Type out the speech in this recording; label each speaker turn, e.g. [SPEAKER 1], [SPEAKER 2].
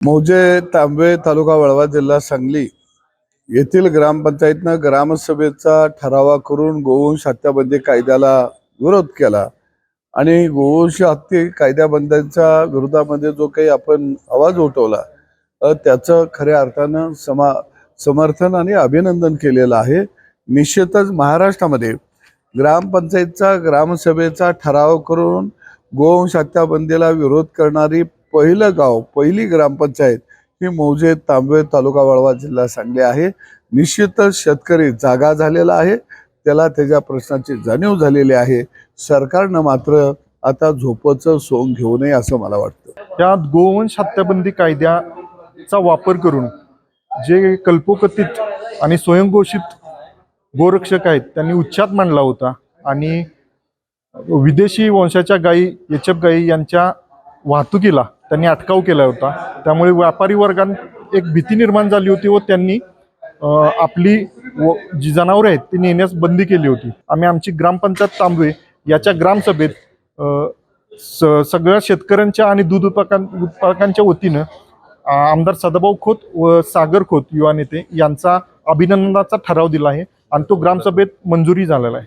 [SPEAKER 1] मौजे तांबे तालुका वळवा जिल्हा सांगली येथील ग्रामपंचायतनं ग्रामसभेचा ठरावा करून गोवंश हत्याबंदी कायद्याला विरोध केला. आणि गोवंश हत्ये कायद्याबंदीच्या विरोधामध्ये जो काही आपण आवाज उठवला त्याचं खऱ्या अर्थानं समा समर्थन आणि अभिनंदन केलेलं आहे. निश्चितच महाराष्ट्रामध्ये ग्रामपंचायतचा ग्रामसभेचा ठराव करून गोवंश हत्याबंदीला विरोध करणारी पहिलं गाव पहिली ग्रामपंचायत ही मौजे तांबे तालुका वळवा जिल्हा सांगली आहे. निश्चितच शेतकरी जागा झालेला आहे. त्याला त्याच्या प्रश्नाची जाणीव झालेली आहे. सरकारनं मात्र आता झोपचं सोंग घेऊ नये असं मला वाटतं.
[SPEAKER 2] त्यात गोवंश हत्याबंदी कायद्याचा वापर करून जे कल्पोकथित आणि स्वयंघोषित गोरक्षक आहेत त्यांनी उच्चात मांडला होता आणि विदेशी वंशाच्या गायी एचएफ गायी यांच्या वाहतुकीला त्यांनी अटकाव केला होता. त्यामुळे व्यापारी वर्गात एक भीती निर्माण झाली होती व त्यांनी आपली व जी जनावरे आहेत ती नेण्यास बंदी केली होती. आम्ही आमची ग्रामपंचायत तांबवे याच्या ग्रामसभेत स सगळ्या शेतकऱ्यांच्या आणि दूध उत्पादकां उत्पादकांच्या वतीनं आमदार सदाभाऊ खोत व सागर खोत युवा नेते यांचा अभिनंदनाचा ठराव दिला आहे आणि तो ग्रामसभेत मंजुरी झालेला आहे.